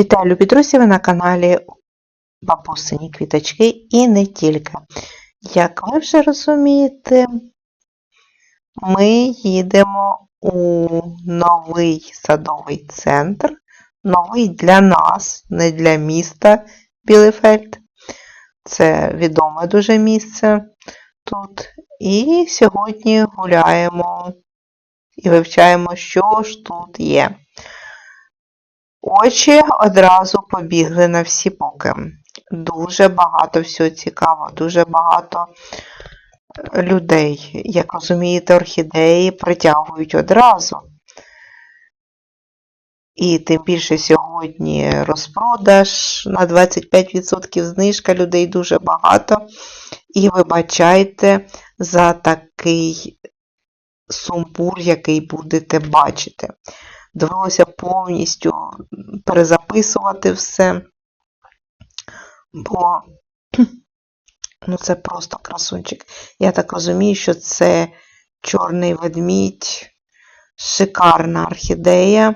Вітаю, любі друзі! Ви на каналі Бабусині Квіточки і не тільки. Як ви вже розумієте, ми їдемо у новий садовий центр. Новий для нас, не для міста Білефельд. Це відоме дуже місце тут. І сьогодні гуляємо і вивчаємо, що ж тут є. Очі одразу побігли на всі боки. Дуже багато всього цікаво, дуже багато людей. Як розумієте, орхідеї притягують одразу. І тим більше сьогодні розпродаж на 25% знижка людей дуже багато. І вибачайте за такий сумбур, який будете бачити. Довелося повністю перезаписувати все, бо ну, це просто красунчик. Я так розумію, що це чорний ведмідь, шикарна орхідея.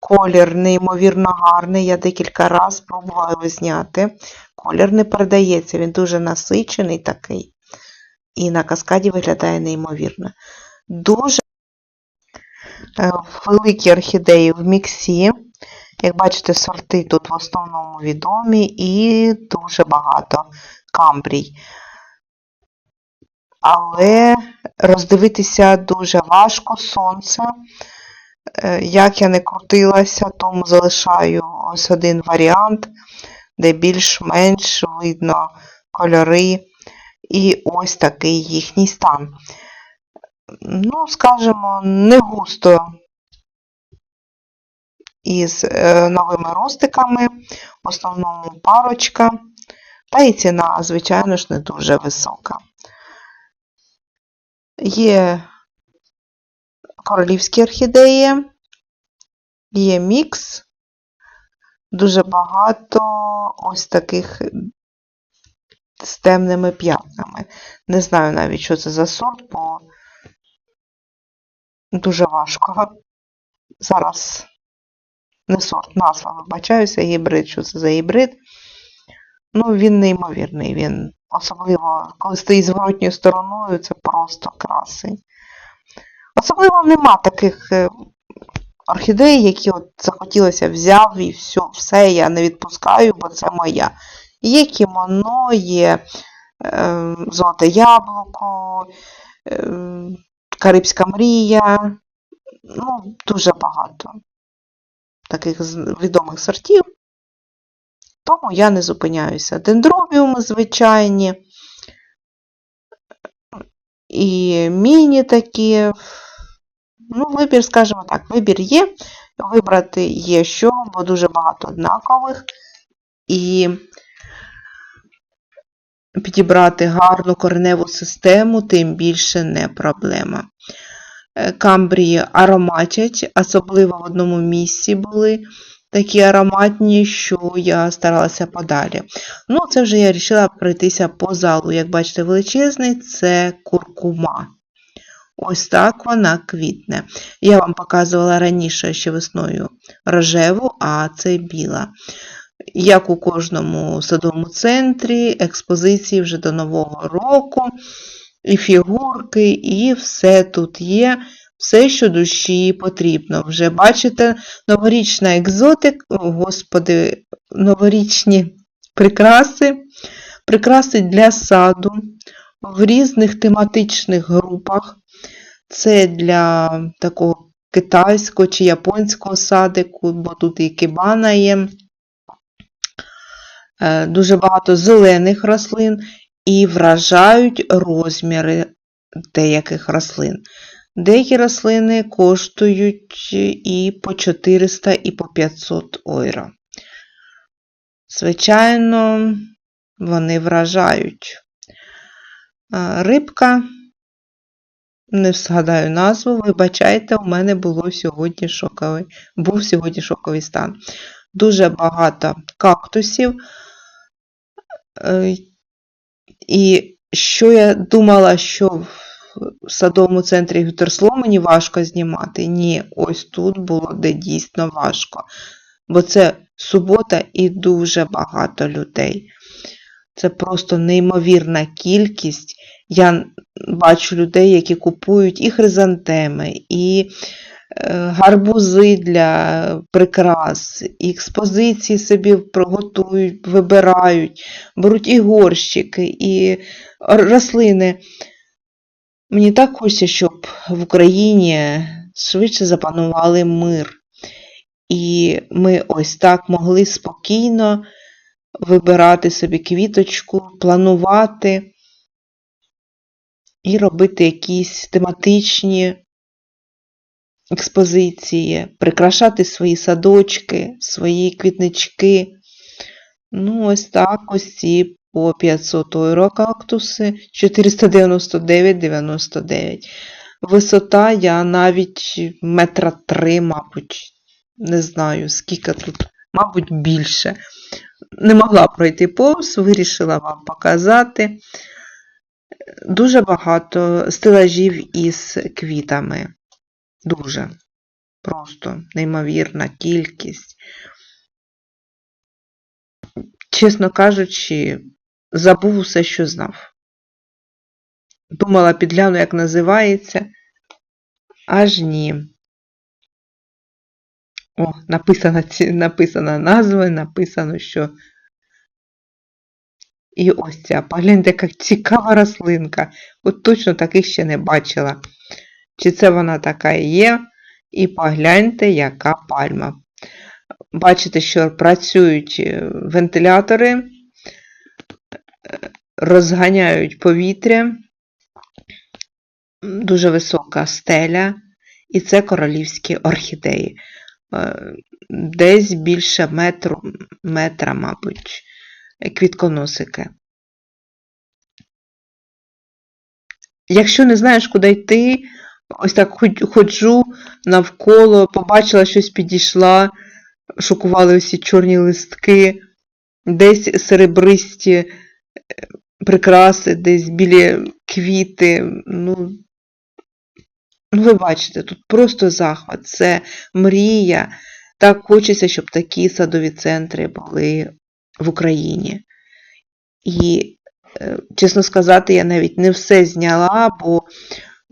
Колір неймовірно гарний. Я декілька разів пробувала його зняти. Колір не передається, він дуже насичений такий. І на каскаді виглядає неймовірно. Дуже великі орхідеї в міксі. Як бачите, сорти тут в основному відомі і дуже багато камбрій. Але роздивитися дуже важко сонце. Е, Як я не крутилася, тому залишаю ось один варіант, де більш-менш видно кольори і ось такий їхній стан. Ну, скажімо, не густо із е, новими ростиками, в основному парочка, та і ціна, звичайно ж, не дуже висока. Є королівські орхідеї, є мікс, дуже багато ось таких з темними п'ятнами. Не знаю навіть, що це за сорт, бо дуже важко. Зараз не сорт, назва, вибачаюся, гібрид. Що це за гібрид? Ну, він неймовірний. Він, особливо, коли стоїть зворотньою стороною, це просто красень. Особливо нема таких е, орхідей, які от захотілося взяв і все, все я не відпускаю, бо це моя. Є кімоно, є е, золоте яблуко, е, Карибська мрія. Ну, дуже багато таких відомих сортів. Тому я не зупиняюся. Дендробіуми звичайні. І міні такі. Ну, вибір, скажімо так, вибір є. Вибрати є що, бо дуже багато однакових. І підібрати гарну кореневу систему, тим більше не проблема. Е, Камбрії ароматять, особливо в одному місці були такі ароматні, що я старалася подалі. Ну, це вже я вирішила пройтися по залу. Як бачите, величезний це куркума. Ось так вона квітне. Я вам показувала раніше ще весною рожеву, а це біла. Як у кожному садовому центрі, експозиції вже до Нового року, і фігурки, і все тут є, все, що душі потрібно. Вже бачите, новорічна екзотик, господи, новорічні прикраси, прикраси для саду в різних тематичних групах. Це для такого китайського чи японського садику, бо тут і кибана є. Е, Дуже багато зелених рослин і вражають розміри деяких рослин. Деякі рослини коштують і по 400, і по 500 євро. Звичайно, вони вражають. Е, Рибка, не згадаю назву, вибачайте, у мене було сьогодні шоковий, був сьогодні шоковий стан. Дуже багато кактусів. Е, І що я думала, що в садовому центрі Гютерсло мені важко знімати. Ні, ось тут було де дійсно важко. Бо це субота і дуже багато людей. Це просто неймовірна кількість. Я бачу людей, які купують і хризантеми, і гарбузи для прикрас, експозиції собі приготують, вибирають, беруть і горщики, і рослини. Мені так хочеться, щоб в Україні швидше запанували мир. І ми ось так могли спокійно вибирати собі квіточку, планувати і робити якісь тематичні експозиції, прикрашати свої садочки, свої квітнички. Ну, ось так ось ці по 500 євро кактуси 499,99. Висота я навіть метра три, мабуть, не знаю, скільки тут, мабуть, більше. Не могла пройти повз, вирішила вам показати. Дуже багато стелажів із квітами. Дуже. Просто неймовірна кількість. Чесно кажучи, забув усе, що знав. Думала, підгляну, як називається. Аж ні. О, написано, написано назви, написано, що. І ось ця, погляньте, яка цікава рослинка. От точно таких ще не бачила. Чи це вона така і є? І погляньте, яка пальма. Бачите, що працюють е, вентилятори, е, розганяють повітря, дуже висока стеля, і це королівські орхідеї. Е, Десь більше метру, метра, мабуть, квітконосики. Якщо не знаєш, куди йти, ось так ходжу навколо, побачила щось підійшла, шокували усі чорні листки, десь серебристі е, прикраси, десь білі квіти. Ну, ну, ви бачите, тут просто захват, це мрія. Так хочеться, щоб такі садові центри були в Україні. І, е, чесно сказати, я навіть не все зняла, бо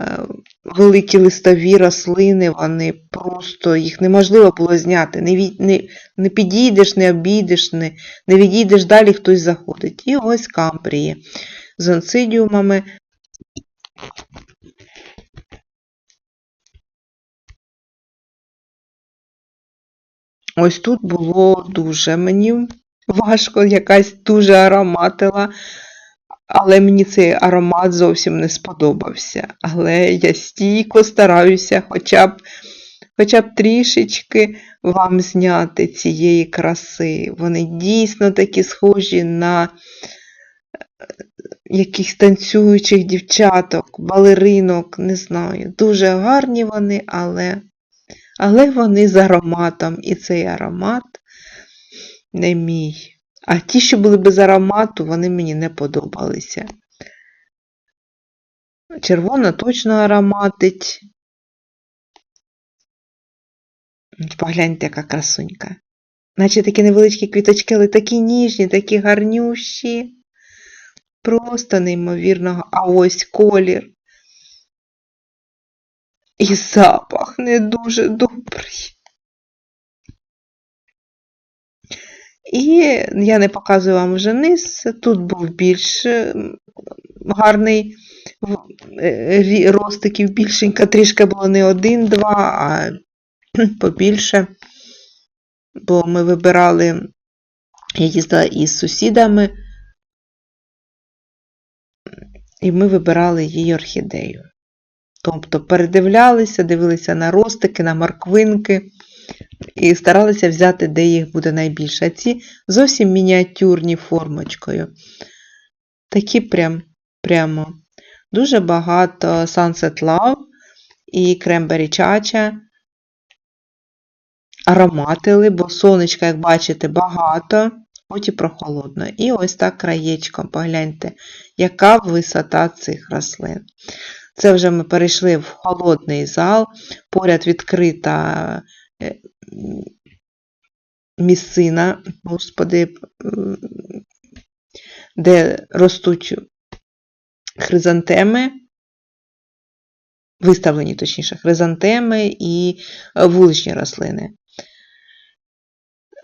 е, великі листові рослини, вони просто їх неможливо було зняти. Не від, не, не підійдеш, не обійдеш, не, не відійдеш далі, хтось заходить. І ось камбрії з онцидіумами. Ось тут було дуже мені важко, якась дуже ароматила. Але мені цей аромат зовсім не сподобався. Але я стійко стараюся хоча б хоча б трішечки вам зняти цієї краси. Вони дійсно такі схожі на е, якихось танцюючих дівчаток, балеринок, не знаю. Дуже гарні вони, але, але вони з ароматом. І цей аромат не мій. А ті, що були без аромату, вони мені не подобалися. Червона точно ароматить. Погляньте, яка красунька. Наче такі невеличкі квіточки, але такі ніжні, такі гарнющі. Просто неймовірного. А ось колір. І запах не дуже добрий. І я не показую вам вже низ. Тут був більш гарний е, ростиків, більшенька, трішки було не один-два, а побільше. Бо ми вибирали, я їздила із сусідами, і ми вибирали її орхідею. Тобто передивлялися, дивилися на ростики, на морквинки і старалися взяти, де їх буде найбільше. А ці зовсім мініатюрні формочкою. Такі прям, прямо. Дуже багато Sunset Love і Cranberry Chacha. Ароматили, бо сонечка, як бачите, багато, хоч і прохолодно. І ось так краєчком, погляньте, яка висота цих рослин. Це вже ми перейшли в холодний зал, поряд відкрита місцина, господи, де ростуть хризантеми, виставлені, точніше, хризантеми і е, вуличні рослини.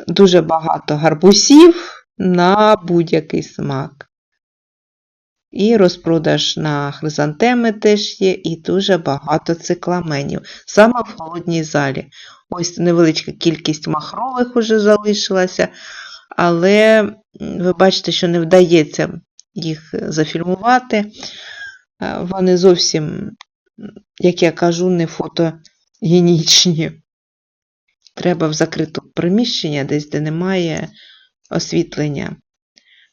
Дуже багато гарбузів на будь-який смак. І розпродаж на хризантеми теж є, і дуже багато цикламенів. Саме в холодній залі. Ось невеличка кількість махрових уже залишилася, але ви бачите, що не вдається їх зафільмувати. Е, Вони зовсім, як я кажу, не фотогенічні. Треба в закрите приміщення, десь, де немає освітлення.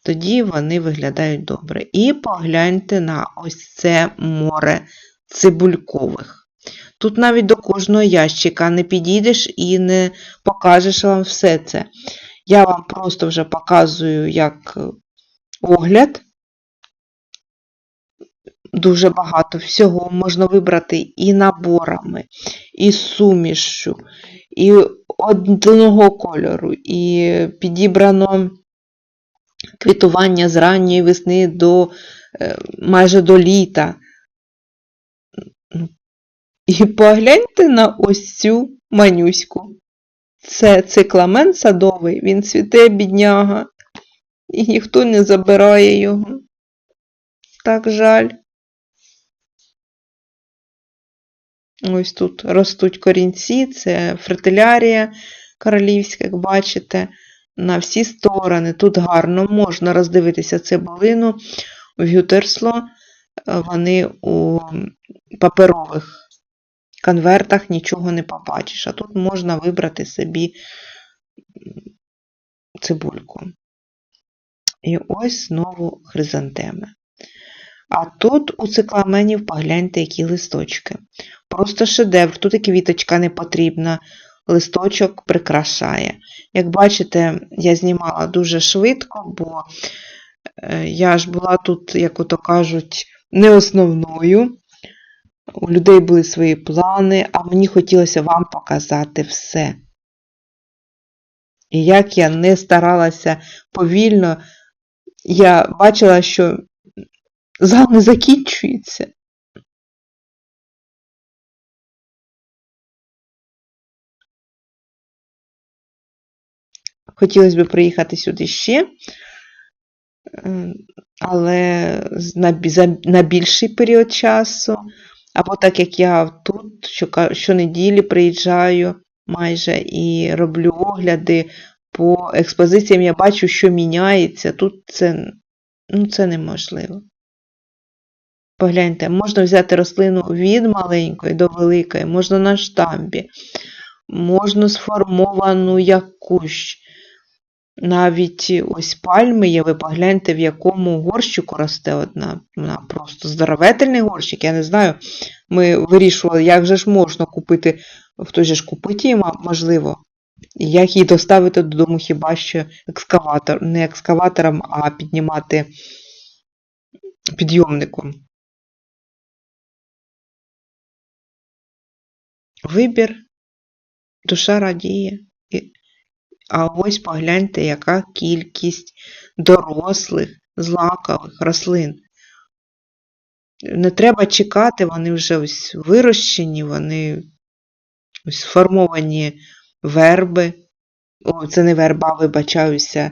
Тоді вони виглядають добре. І погляньте на ось це море цибулькових. Тут навіть до кожного ящика не підійдеш і не покажеш вам все це. Я вам просто вже показую як е, огляд. Дуже багато всього можна вибрати і наборами, і сумішю, і одного кольору, і підібрано квітування з ранньої весни до е, майже до літа. І погляньте на ось цю манюську. Це цикламен садовий, він цвіте бідняга, і ніхто не забирає його. Так жаль. Ось тут ростуть корінці, це фритилярія королівська, як бачите, на всі сторони. Тут гарно можна роздивитися цибулину в гютерсло. Вони у паперових конвертах нічого не побачиш. А тут можна вибрати собі цибульку. І ось знову хризантеми. А тут у цикламенів погляньте, які листочки. Просто шедевр. Тут і квіточка не потрібна, листочок прикрашає. Як бачите, я знімала дуже швидко, бо е, я ж була тут, як ото кажуть, не основною. У людей були свої плани, а мені хотілося вам показати все. І як я не старалася повільно, я бачила, що зал закінчується. Хотілося б приїхати сюди ще, е, але на більший період часу. Або так як я тут щонеділі приїжджаю майже і роблю огляди по експозиціям, я бачу, що міняється. Тут це, ну, це неможливо. Погляньте, можна взяти рослину від маленької до великої, можна на штамбі, можна сформовану як кущ. Навіть ось пальми є, ви погляньте, в якому горщику росте одна. Вона просто здоровительний горщик. Я не знаю. Ми вирішували, як же ж можна купити, же ж купить її, можливо. Як її доставити додому хіба що екскаватор, не екскаватором, а піднімати підйомником. Вибір, душа радіє. А ось погляньте, яка кількість дорослих, злакових рослин. Не треба чекати, вони вже ось вирощені, вони ось сформовані верби. О, це не верба, вибачаюся.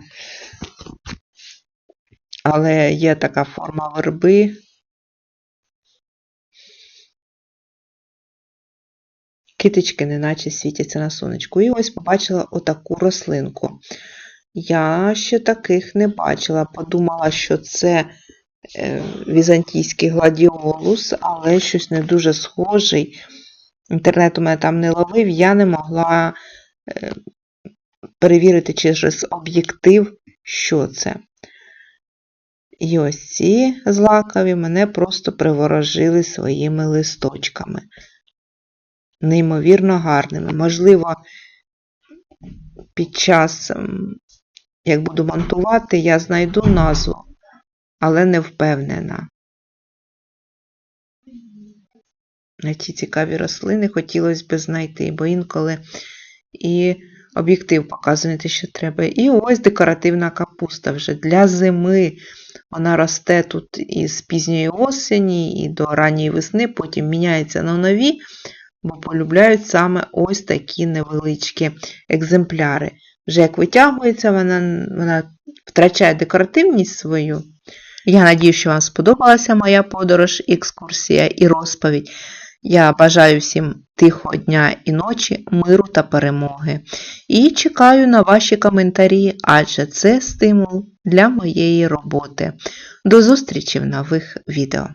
Але є така форма верби. Китички неначе світяться на сонечку. І ось побачила отаку рослинку. Я ще таких не бачила. Подумала, що це е, візантійський гладіолус, але щось не дуже схожий. Інтернет у мене там не ловив, я не могла е, перевірити через об'єктив, що це. І ось ці злакові мене просто приворожили своїми листочками. Неймовірно гарними. Можливо, під час, ем, як буду монтувати, я знайду назву, але не впевнена. На ці цікаві рослини хотілося б знайти, бо інколи і Об'єктив показує те, що треба. І ось декоративна капуста вже для зими. Вона росте тут із пізньої осені і до ранньої весни, потім міняється на нові, бо полюбляють саме ось такі невеличкі екземпляри. Вже як витягується, вона, вона втрачає декоративність свою. Я надію, що вам сподобалася моя подорож, екскурсія і розповідь. Я бажаю всім тихого дня і ночі, миру та перемоги. І чекаю на ваші коментарі, адже це стимул для моєї роботи. До зустрічі в нових відео.